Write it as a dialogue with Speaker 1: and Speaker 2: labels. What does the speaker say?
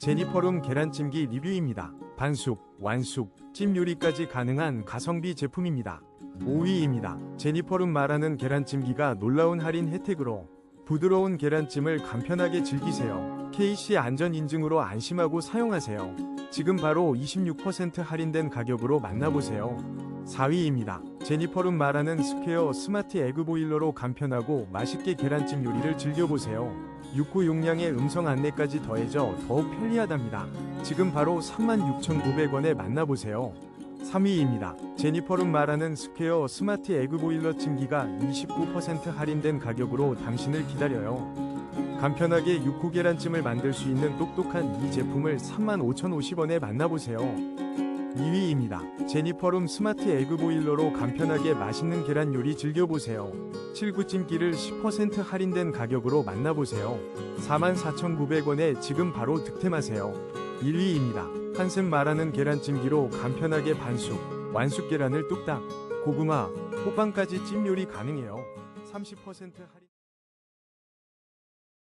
Speaker 1: 제니퍼룸 계란찜기 리뷰입니다. 반숙, 완숙, 찜 요리까지 가능한 가성비 제품입니다. 5위입니다. 제니퍼룸 말하는 계란찜기가 놀라운 할인 혜택으로 부드러운 계란찜을 간편하게 즐기세요. KC 안전 인증으로 안심하고 사용하세요. 지금 바로 26% 할인된 가격으로 만나보세요. 4위입니다. 제니퍼룸 말하는 스퀘어 스마트 에그 보일러로 간편하고 맛있게 계란찜 요리를 즐겨보세요. 6구 용량의 음성 안내까지 더해져 더욱 편리하답니다. 지금 바로 36,900원에 만나보세요. 3위입니다. 제니퍼룸 말하는 스퀘어 스마트 에그 보일러 찜기가 29% 할인된 가격으로 당신을 기다려요. 간편하게 육구 계란찜을 만들 수 있는 똑똑한 이 제품을 35,050원에 만나보세요. 2위입니다. 제니퍼룸 스마트 에그 보일러로 간편하게 맛있는 계란 요리 즐겨보세요. 7구찜기를 10% 할인된 가격으로 만나보세요. 44,900원에 지금 바로 득템하세요. 1위입니다. 한샘 말하는 계란찜기로 간편하게 반숙, 완숙 계란을 뚝딱, 고구마, 호빵까지 찜 요리 가능해요. 30% 할인